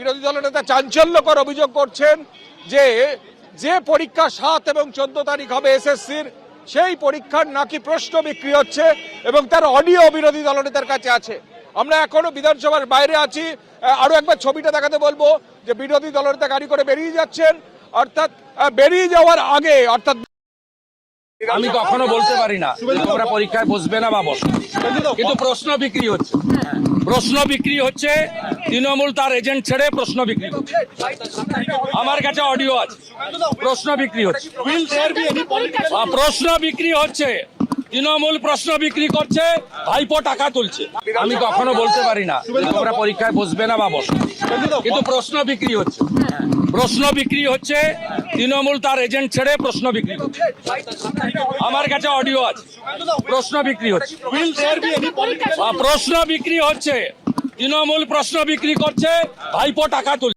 বিরোধী দলের নেতা চাঞ্চল্যকর অভিযোগ করছেন যে যে পরীক্ষা সাত এবং চোদ্দ তারিখ হবে এসএসসির, সেই পরীক্ষার নাকি প্রশ্ন বিক্রি হচ্ছে এবং তার অডিও বিরোধী দলনেতার কাছে আছে। আমরা এখনও বিধানসভার বাইরে আছি। আরও একবার ছবিটা দেখাতে বলব যে বিরোধী দলনেতা গাড়ি করে বেরিয়ে যাচ্ছেন। অর্থাৎ বেরিয়ে যাওয়ার আগে, অর্থাৎ আমি কখনো বলতে পারি না। তোমরা পরীক্ষায় বসবে না বা বসো কিন্তু প্রশ্ন বিক্রি হচ্ছে। প্রশ্ন বিক্রি হচ্ছে তৃণমূল তার এজেন্ট ছেড়ে প্রশ্ন বিক্রি করছে আমার কাছে অডিও আছে। প্রশ্ন বিক্রি হচ্ছে। প্রশ্ন বিক্রি হচ্ছে। তৃণমূল প্রশ্ন বিক্রি করছে, ভাইপো টাকা তুলছে। আমি কখনো বলতে পারি না, তোমরা পরীক্ষায় বসবে না বা বসো। কিন্তু প্রশ্ন বিক্রি হচ্ছে। প্রশ্ন বিক্রি হচ্ছে, তৃণমূল তার এজেন্ট ছেড়ে প্রশ্ন বিক্রি করছে। আমার কাছে অডিও আছে। প্রশ্ন বিক্রি হচ্ছে। প্রশ্ন বিক্রি হচ্ছে। তৃণমূল প্রশ্ন বিক্রি করছে, ভাইপো টাকা তুলছে।